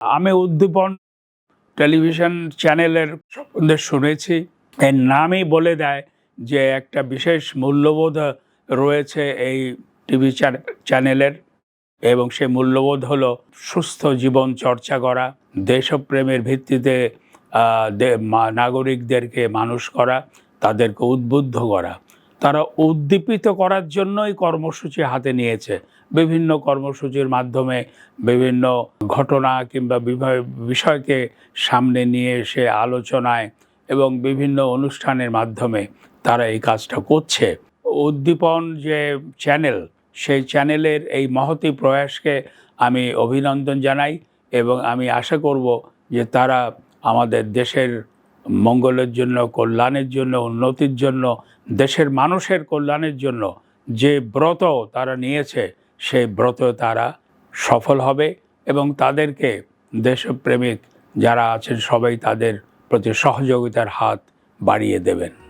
আমি উদ্দীপন টেলিভিশন চ্যানেলের সম্বন্ধে শুনেছি। এর নামই বলে দেয় যে একটা বিশেষ মূল্যবোধ রয়েছে এই টিভি চ্যানেলের এবং সে মূল্যবোধ হলো সুস্থ জীবন চর্চা করা, দেশপ্রেমের ভিত্তিতে নাগরিকদেরকে মানুষ করা, তাদেরকে উদ্বুদ্ধ করা। তারা উদ্দীপিত করার জন্যই কর্মসূচি হাতে নিয়েছে। বিভিন্ন কর্মসূচির মাধ্যমে বিভিন্ন ঘটনা কিংবা বিষয়কে সামনে নিয়ে এসে আলোচনায় এবং বিভিন্ন অনুষ্ঠানের মাধ্যমে তারা এই কাজটা করছে। উদ্দীপন যে চ্যানেল, সেই চ্যানেলের এই মহতি প্রয়াসকে আমি অভিনন্দন জানাই এবং আমি আশা করব যে তারা আমাদের দেশের মঙ্গলের জন্য, কল্যাণের জন্য, উন্নতির জন্য, দেশের মানুষের কল্যাণের জন্য যে ব্রত তারা নিয়েছে, সেই ব্রত তারা সফল হবে এবং তাদেরকে দেশপ্রেমিক যারা আছেন সবাই তাদের প্রতি সহযোগিতার হাত বাড়িয়ে দেবেন।